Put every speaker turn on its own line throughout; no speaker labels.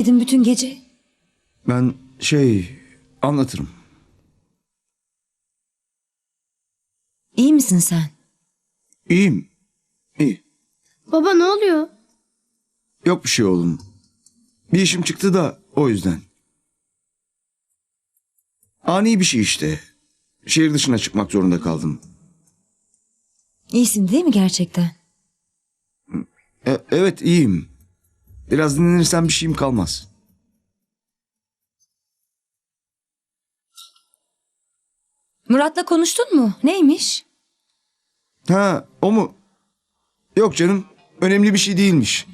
Dedim bütün gece.
Ben şey anlatırım.
İyi misin sen?
İyiyim. İyi.
Baba ne oluyor?
Yok bir şey oğlum. Bir işim çıktı da o yüzden. Ani bir şey işte. Şehir dışına çıkmak zorunda kaldım.
İyisin değil mi gerçekten?
E- evet iyiyim. Biraz dinlenirsem bir şeyim kalmaz.
Murat'la konuştun mu? Neymiş?
Ha o mu? Yok canım. Önemli bir şey değilmiş.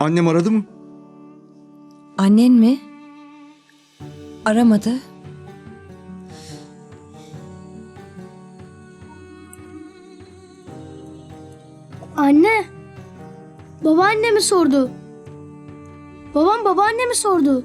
Annem aradı mı?
Annen mi? Aramadı.
Anne. Babaanne mi sordu? Babam babaanne mi sordu?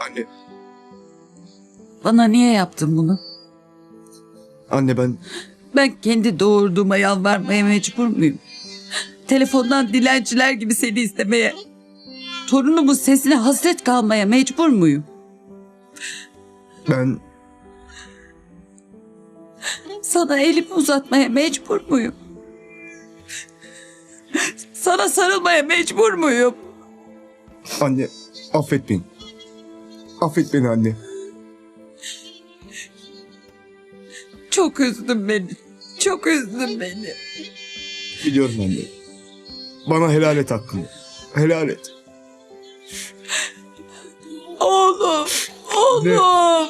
Anne.
Bana niye yaptın bunu?
Anne ben
Ben kendi doğurduğuma yalvarmaya mecbur muyum? Telefondan dilenciler gibi seni istemeye, torunumun sesine hasret kalmaya mecbur muyum?
ben
Sana elimi uzatmaya mecbur muyum? Sana sarılmaya mecbur muyum?
anne affet beni. Affet beni anne.
Çok üzdün beni. Çok üzdün beni.
Biliyorum anne. Bana helal et hakkını. Helal et.
Oğlum, oğlum.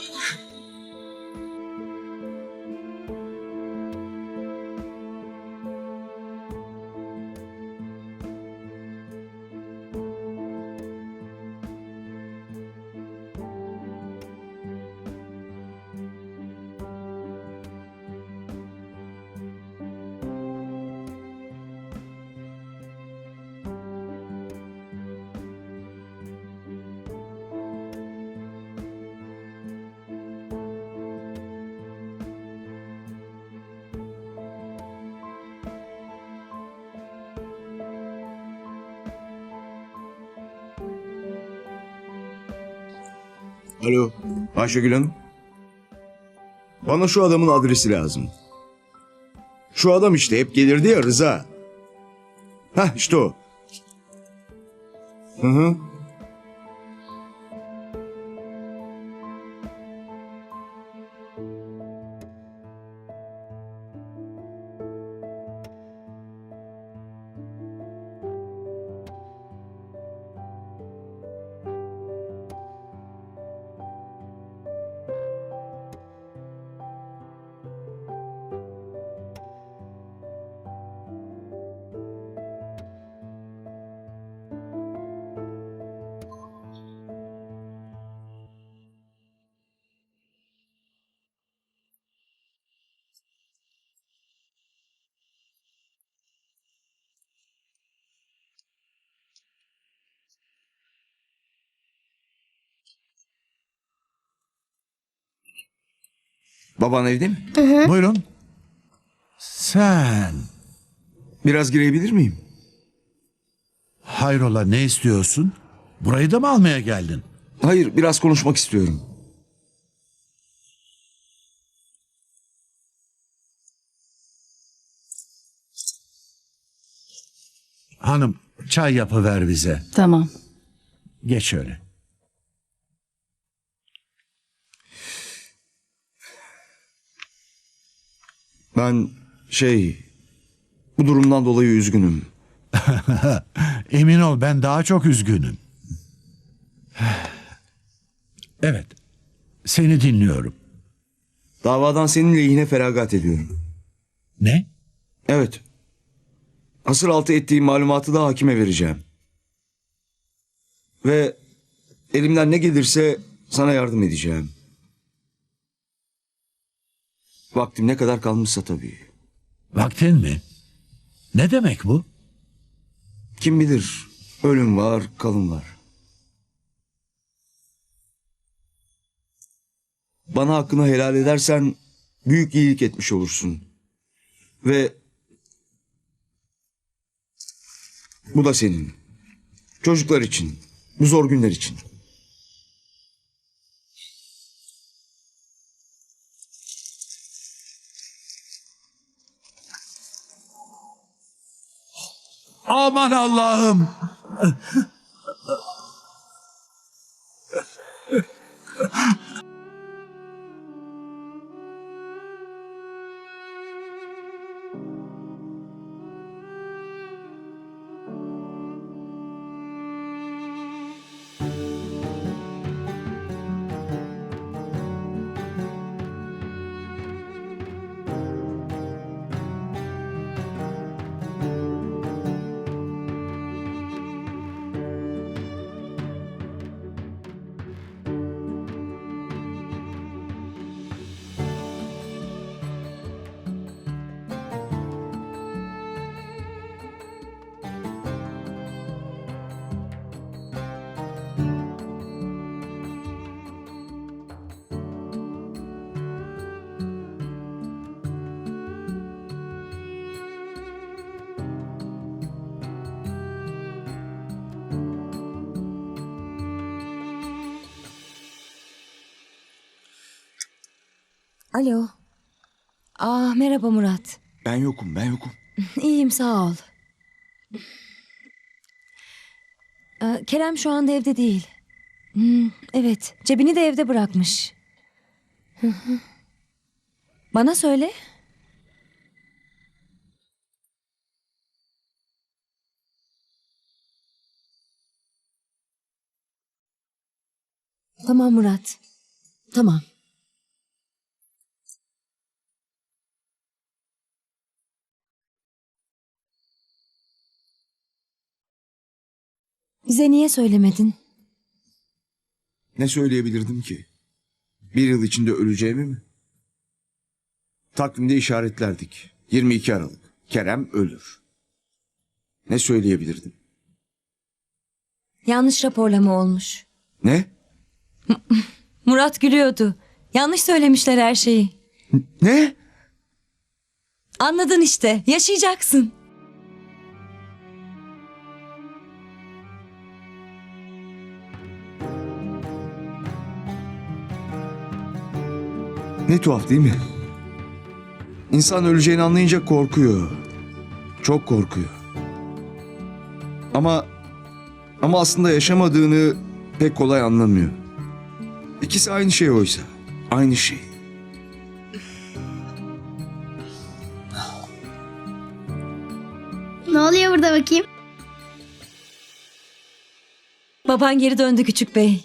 Alo. Ayşegül Hanım. Bana şu adamın adresi lazım. Şu adam işte hep gelirdi ya Rıza. Hah işte o. Hı hı. Baban evde mi?
Buyurun. Sen
Biraz girebilir miyim?
hayrola ne istiyorsun? Burayı da mı almaya geldin?
Hayır, biraz konuşmak istiyorum.
Hanım çay yapıver bize.
Tamam.
Geç şöyle.
Ben şey bu durumdan dolayı üzgünüm.
Emin ol ben daha çok üzgünüm. Evet. Seni dinliyorum.
Davadan senin lehine feragat ediyorum.
Ne?
Evet. Hasır altı ettiğim malumatı da hakime vereceğim. Ve elimden ne gelirse sana yardım edeceğim. Vaktim ne kadar kalmışsa tabii.
Vaktin mi? Ne demek bu?
Kim bilir ölüm var, kalım var. Bana hakkını helal edersen büyük iyilik etmiş olursun. Ve bu da senin. Çocuklar için, bu zor günler için.
Aman Allah'ım.
Alo. Ah merhaba Murat.
Ben yokum, ben yokum.
İyiyim sağ ol. Ee, Kerem şu anda evde değil. Hmm, evet cebini de evde bırakmış. Hı hı. Bana söyle. Tamam Murat. Tamam. Bize niye söylemedin?
Ne söyleyebilirdim ki? Bir yıl içinde öleceğimi mi? Takvimde işaretlerdik. 22 Aralık. Kerem ölür. Ne söyleyebilirdim?
Yanlış raporlama olmuş.
Ne?
Murat gülüyordu. Yanlış söylemişler her şeyi.
Ne?
Anladın işte. Yaşayacaksın.
Ne tuhaf değil mi? İnsan öleceğini anlayınca korkuyor. Çok korkuyor. Ama ama aslında yaşamadığını pek kolay anlamıyor. İkisi aynı şey oysa. Aynı şey.
Ne oluyor burada bakayım?
Baban geri döndü küçük bey.